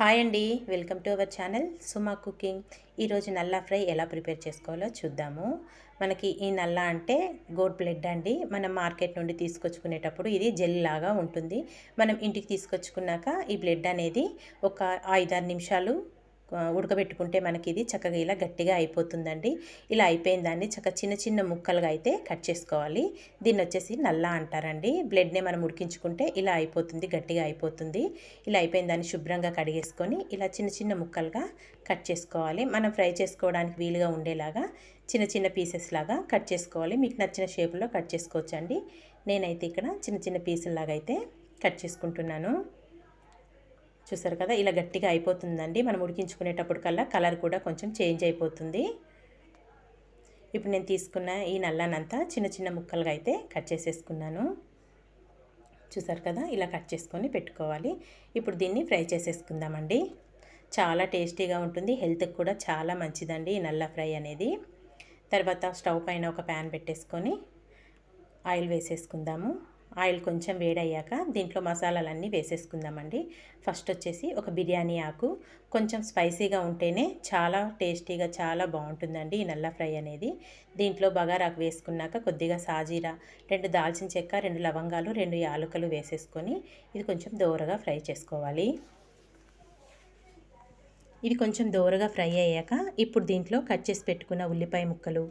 Hi అండి. Welcome to our channel Suma cooking. ఈరోజు నల్లా ఫ్రై ఎలా ప్రిపేర్ చేసుకోవాలో చూద్దాము. మనకి ఈ నల్లా అంటే గోడ్ బ్లడ్ అండి. మనం మార్కెట్ నుండి తీసుకొచ్చుకునేటప్పుడు ఇది జెల్ లాగా ఉంటుంది. మనం ఇంటికి తీసుకొచ్చుకున్నాక ఈ బ్లడ్ అనేది ఒక ఐదారు నిమిషాలు ఉడకబెట్టుకుంటే మనకి ఇది చక్కగా ఇలా గట్టిగా అయిపోతుందండి. ఇలా అయిపోయిన దాన్ని చక్కగా చిన్న చిన్న ముక్కలుగా అయితే కట్ చేసుకోవాలి. దీన్ని వచ్చేసి నల్లా అంటారండి. బ్లడ్నే మనం ఉడికించుకుంటే ఇలా అయిపోతుంది గట్టిగా అయిపోతుంది. ఇలా అయిపోయిన దాన్ని శుభ్రంగా కడిగేసుకొని ఇలా చిన్న చిన్న ముక్కలుగా కట్ చేసుకోవాలి. మనం ఫ్రై చేసుకోవడానికి వీలుగా ఉండేలాగా చిన్న చిన్న పీసెస్ లాగా కట్ చేసుకోవాలి. మీకు నచ్చిన షేపులో కట్ చేసుకోవచ్చు అండి నేనైతే ఇక్కడ చిన్న చిన్న పీసుల్లాగా అయితే కట్ చేసుకుంటున్నాను. చూసారు కదా ఇలా గట్టిగా అయిపోతుందండి. మనం ఉడికించుకునేటప్పుడు కల్లా కలర్ కూడా కొంచెం చేంజ్ అయిపోతుంది. ఇప్పుడు నేను తీసుకున్న ఈ నల్లనంతా చిన్న చిన్న ముక్కలుగా అయితే కట్ చేసేసుకున్నాను. చూసారు కదా ఇలా కట్ చేసుకొని పెట్టుకోవాలి. ఇప్పుడు దీన్ని ఫ్రై చేసేసుకుందామండి. చాలా టేస్టీగా ఉంటుంది. హెల్త్కి కూడా చాలా మంచిదండి ఈ నల్ల ఫ్రై అనేది. తర్వాత స్టవ్ పైన ఒక ప్యాన్ పెట్టేసుకొని ఆయిల్ వేసేసుకుందాము. ఆయిల్ కొంచెం వేడయ్యాక దీంట్లో మసాలాలన్నీ వేసేసుకుందామండి. ఫస్ట్ వచ్చేసి ఒక బిర్యానీ ఆకు. కొంచెం స్పైసీగా ఉంటేనే చాలా టేస్టీగా చాలా బాగుంటుందండి ఈ నల్ల ఫ్రై అనేది. దీంట్లో బగారాకు వేసుకున్నాక కొద్దిగా సాజీరా రెండు దాల్చిన చెక్క రెండు లవంగాలు రెండు యాలకులు వేసేసుకొని ఇది కొంచెం దోరగా ఫ్రై చేసుకోవాలి. ఇది కొంచెం దోరగా ఫ్రై అయ్యాక ఇప్పుడు దీంట్లో కట్ చేసి పెట్టుకున్న ఉల్లిపాయ ముక్కలు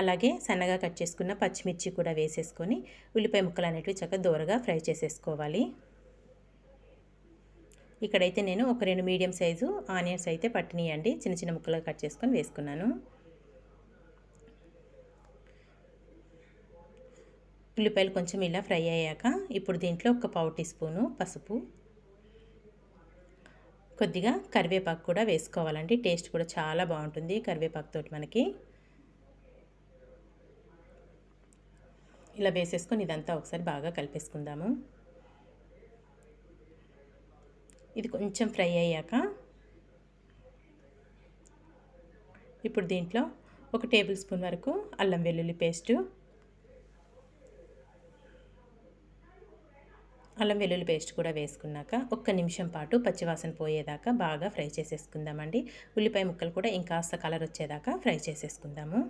అలాగే సన్నగా కట్ చేసుకున్న పచ్చిమిర్చి కూడా వేసేసుకొని ఉల్లిపాయ ముక్కలు అనేటివి చక్కగా దోరగా ఫ్రై చేసేసుకోవాలి. ఇక్కడైతే నేను ఒక రెండు మీడియం సైజు ఆనియన్స్ అయితే పట్టినీయండి. చిన్న చిన్న ముక్కలుగా కట్ చేసుకొని వేసుకున్నాను. ఉల్లిపాయలు కొంచెం ఇలా ఫ్రై అయ్యాక ఇప్పుడు దీంట్లో ఒక పావు టీ స్పూను పసుపు కొద్దిగా కరివేపాకు కూడా వేసుకోవాలండి. టేస్ట్ కూడా చాలా బాగుంటుంది కరివేపాకుతోటి మనకి. ఇలా వేసేసుకొని ఇదంతా ఒకసారి బాగా కలిపేసుకుందాము. ఇది కొంచెం ఫ్రై అయ్యాక ఇప్పుడు దీంట్లో ఒక టేబుల్ స్పూన్ వరకు అల్లం వెల్లుల్లి పేస్టు అల్లం వెల్లుల్లి పేస్ట్ కూడా వేసుకున్నాక ఒక్క నిమిషం పాటు పచ్చివాసన పోయేదాకా బాగా ఫ్రై చేసేసుకుందామండి. ఉల్లిపాయ ముక్కలు కూడా ఇంకాస్త కలర్ వచ్చేదాకా ఫ్రై చేసేసుకుందాము.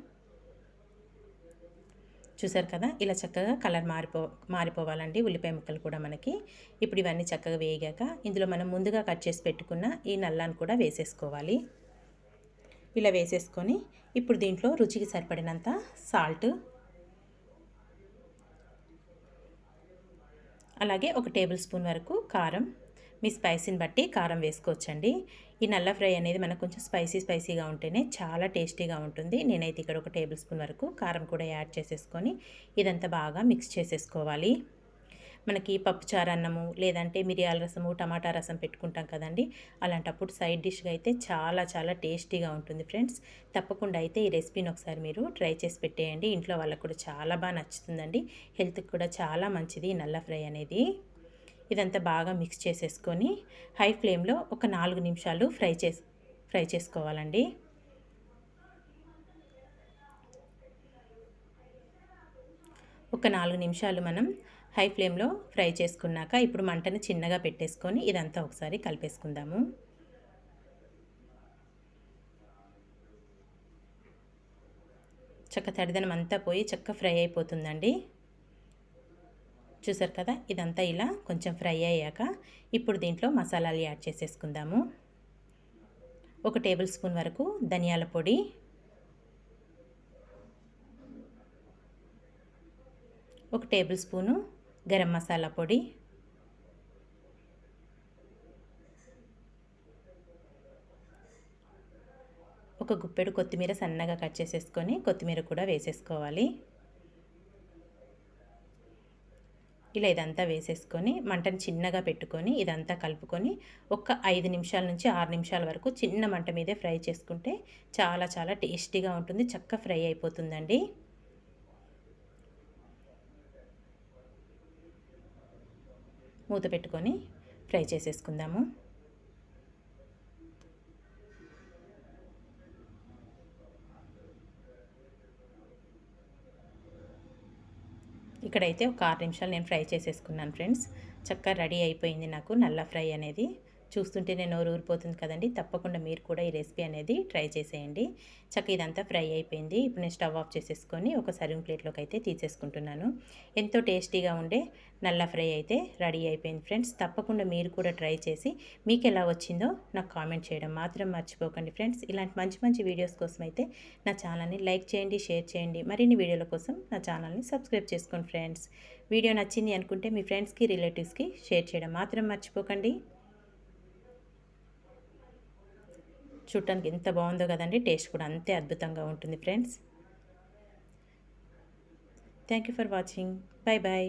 చూసారు కదా? ఇలా చక్కగా కలర్ మారిపో మారిపోవాలండి ఉల్లిపాయ ముక్కలు కూడా మనకి. ఇప్పుడు ఇవన్నీ చక్కగా వేగాక ఇందులో మనం ముందుగా కట్ చేసి పెట్టుకున్న ఈ నల్లాన్ని కూడా వేసేసుకోవాలి. ఇలా వేసేసుకొని ఇప్పుడు దీంట్లో రుచికి సరిపడినంత సాల్ట్. అలాగే ఒక టేబుల్ స్పూన్ వరకు కారం. మీ స్పైసీని బట్టి కారం వేసుకోవచ్చండి. ఈ నల్ల ఫ్రై అనేది మనకు కొంచెం స్పైసీ స్పైసీగా ఉంటేనే చాలా టేస్టీగా ఉంటుంది. నేనైతే ఇక్కడ ఒక టేబుల్ స్పూన్ వరకు కారం కూడా యాడ్ చేసేసుకొని ఇదంతా బాగా మిక్స్ చేసేసుకోవాలి. మనకి పప్పుచారు అన్నము లేదంటే మిరియాల రసము టమాటా రసం పెట్టుకుంటాం కదండి. అలాంటప్పుడు సైడ్ డిష్గా అయితే చాలా చాలా టేస్టీగా ఉంటుంది ఫ్రెండ్స్. తప్పకుండా అయితే ఈ రెసిపీని ఒకసారి మీరు ట్రై చేసి పెట్టేయండి. ఇంట్లో వాళ్ళకు కూడా చాలా బాగా నచ్చుతుందండి. హెల్త్కి కూడా చాలా మంచిది నల్ల ఫ్రై అనేది. ఇదంతా బాగా మిక్స్ చేసేసుకొని హై ఫ్లేమ్లో ఒక నాలుగు నిమిషాలు ఫ్రై చేసి ఫ్రై చేసుకోవాలండి. ఒక నాలుగు నిమిషాలు మనం హై ఫ్లేమ్లో ఫ్రై చేసుకున్నాక ఇప్పుడు మంటను చిన్నగా పెట్టేసుకొని ఇదంతా ఒకసారి కలిపేసుకుందాము. చక్క తడిదనం అంతా పోయి చక్క ఫ్రై అయిపోతుందండి. చూసారు కదా? ఇదంతా ఇలా కొంచెం ఫ్రై అయ్యాక ఇప్పుడు దీంట్లో మసాలాలు యాడ్ చేసేసుకుందాము. ఒక టేబుల్ స్పూన్ వరకు ధనియాల పొడి. ఒక టేబుల్ స్పూను గరం మసాలా పొడి. ఒక గుప్పెడు కొత్తిమీర సన్నగా కట్ చేసేసుకొని కొత్తిమీర కూడా వేసేసుకోవాలి. ఇలా ఇదంతా వేసేసుకొని మంటను చిన్నగా పెట్టుకొని ఇదంతా కలుపుకొని ఒక ఐదు నిమిషాల నుంచి ఆరు నిమిషాల వరకు చిన్న మంట మీదే ఫ్రై చేసుకుంటే చాలా చాలా టేస్టీగా ఉంటుంది చక్క ఫ్రై అయిపోతుందండి. మూత పెట్టుకొని ఫ్రై చేసేసుకుందాము. ఇక్కడైతే ఒక ఆరు నిమిషాలు నేను ఫ్రై చేసేసుకున్నాను ఫ్రెండ్స్. చక్కగా రెడీ అయిపోయింది నాకు నల్ల ఫ్రై అనేది. చూస్తుంటేనే నోరు ఊరిపోతుంది కదండి. తప్పకుండా మీరు కూడా ఈ రెసిపీ అనేది ట్రై చేసేయండి. చక్క ఇదంతా ఫ్రై అయిపోయింది. ఇప్పుడు నేను స్టవ్ ఆఫ్ చేసేసుకొని ఒక సర్వింగ్ ప్లేట్లోకి అయితే తీసేసుకుంటున్నాను. ఎంతో టేస్టీగా ఉండే నల్ల ఫ్రై అయితే రెడీ అయిపోయింది ఫ్రెండ్స్. తప్పకుండా మీరు కూడా ట్రై చేసి మీకు ఎలా వచ్చిందో నాకు కామెంట్ చేయడం మాత్రం మర్చిపోకండి ఫ్రెండ్స్. ఇలాంటి మంచి మంచి వీడియోస్ కోసం అయితే నా ఛానల్ని లైక్ చేయండి షేర్ చేయండి. మరిన్ని వీడియోల కోసం నా ఛానల్ని సబ్స్క్రైబ్ చేసుకోండి ఫ్రెండ్స్. వీడియో నచ్చింది అనుకుంటే మీ ఫ్రెండ్స్కి రిలేటివ్స్కి షేర్ చేయడం మాత్రం మర్చిపోకండి. చూడటానికి ఎంత బాగుందో కదండి. టేస్ట్ కూడా అంతే అద్భుతంగా ఉంటుంది friends. Thank you for watching bye bye